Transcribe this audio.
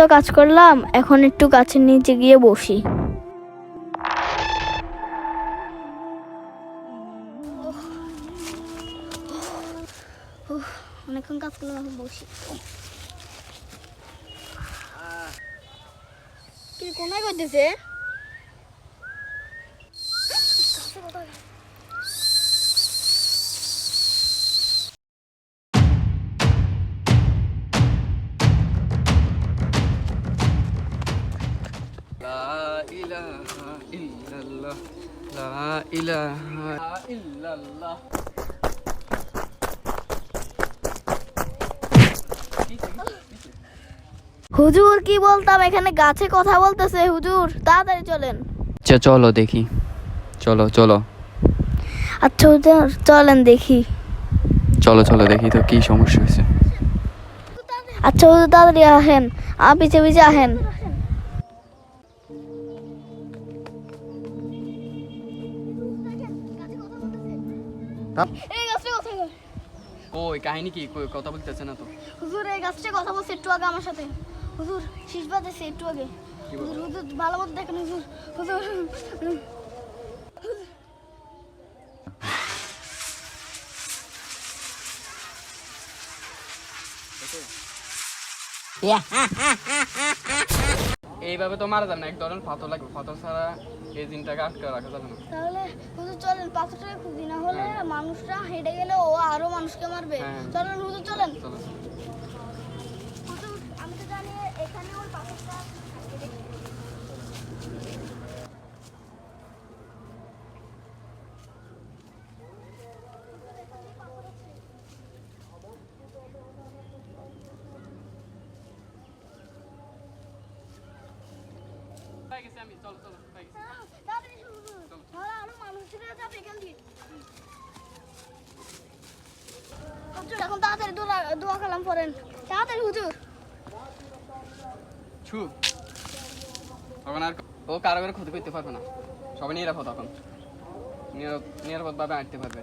তো কাজ করলাম, এখন একটু গাছের নিচে গিয়ে বসি। অনেকক্ষণ কাজ করলাম, এখন বসি। কি কোনায় করতেছে? লা ইলাহা ইল্লাল্লাহ লা ইলাহা ইল্লাল্লাহ। হুজুর কি বলতাম? এখানে গাছে কথা বলতেছে হুজুর তাড়াতাড়ি চলেন। আচ্ছা চলো দেখি। চলো চলো। আচ্ছা হুজুর চলেন দেখি। চলো চলো দেখি তো কি সমস্যা হয়েছে। আচ্ছা হুজুর তাড়াতাড়ি আসেন। আ পিছে পিছে আসেন। ওই কাহিনী কি? কই কথা বলতেছে না তো। হুজুর এই গাছটা কথা বলছে একটু আগে আমার সাথে। হুজুর শীষ বাজেছে একটু আগে। হুজুর হুজুর ভালো মতো দেখেন হুজুর। হুজুর এইভাবে তো মারা যাবে না। এক ধরনের পাথর লাগবে। পাথর ছাড়া এই জিনটাকে আটকে রাখা যাবে না। তাহলে হুজুর চলেন পাথরটাকে খুঁজি। না হলে মানুষরা হেঁটে গেলে ও আরও মানুষকে মারবে। হ্যাঁ। চলেন হুজুর চলেন চলো হুজুর আমি তো জানি এখানে ওই পাথরটা হয়ে গেছে আমি চলো চলো গেছে। তাড়াতাড়ি শুরু করুন। তাহলে আরও মানুষরা যাবে এখান দিয়ে। এখন তাড়াতাড়ি দোয়া দোয়া কালাম পড়েন। তাড়াতাড়ি হুজুর। ছু। তখন আর ও কারও কারও ক্ষতি করতে পারবে না। সবাই নিরাপদ এখন। নিরাপদ ভাবে হাঁটতে পারবে।